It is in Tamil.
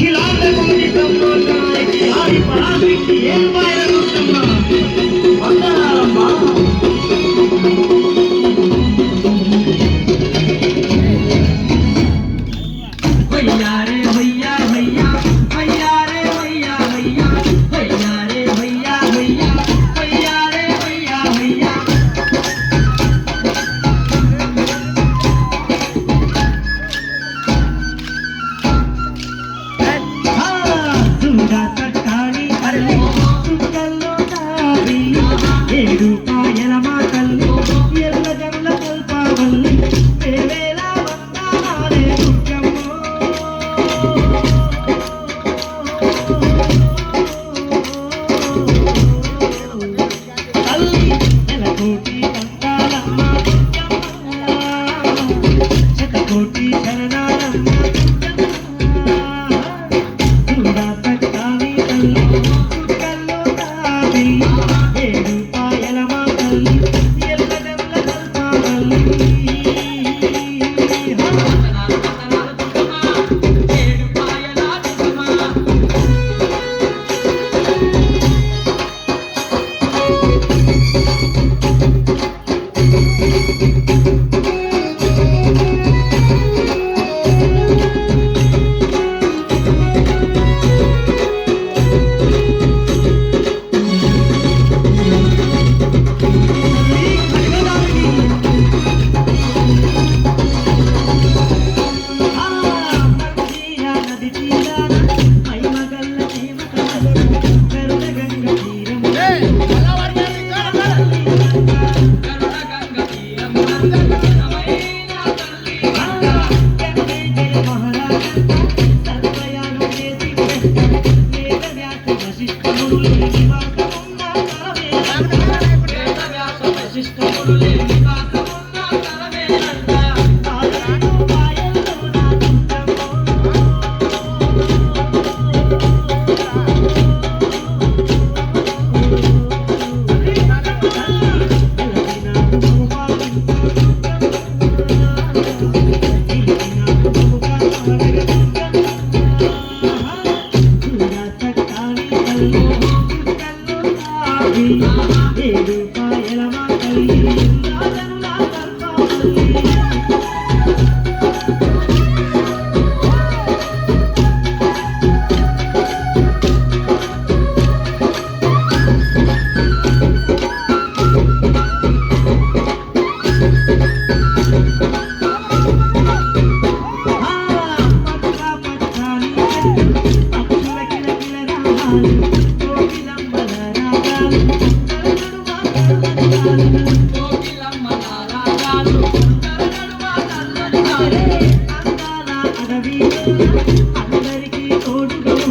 அகிலாண்ட கோடி தம்மாய் ஆதி பராசக்தி ஏழ்வாயிரம் தம்மா